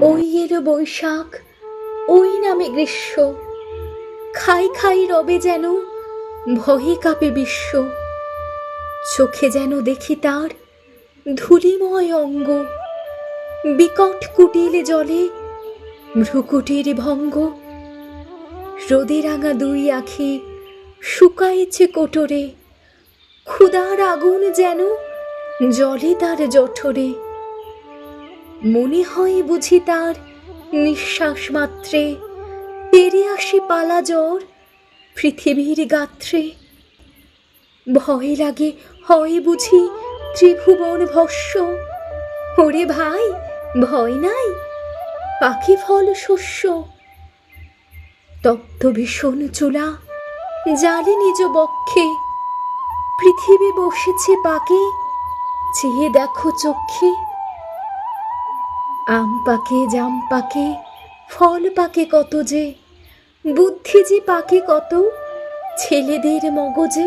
ওই এলো বৈশাখ, ওই নামে গ্রীষ্ম। খাই খাই রবে যেন, ভয়ে কাঁপে বিশ্ব। চোখে যেন দেখি তার ধুলিময় অঙ্গ। বিকট কুটিল জলে ভ্রুকুটির ভঙ্গ। রোদে রাঙা দুই আখি শুকাইছে কোটরে। ক্ষুদার আগুন যেন জলে তার জঠরে। মনে হয় বুঝি তার নিঃশ্বাস মাত্রে তেরে আসি পালা জ্বর পৃথিবীর গাত্রে। ভয় লাগে, হয় বুঝি ত্রিভুবন ভস্য। ওরে ভাই, ভয় নাই? পাখি ফল শস্য। তপ্ত ভীষণ চুলা জালে নিজ বক্ষে পৃথিবী বসেছে পাকে চেয়ে দেখো চক্ষে আম পাকে, জাম পাকে, ফল পাকে কত যে বুদ্ধি যে পাকে কত, ছেলেদের মগজে।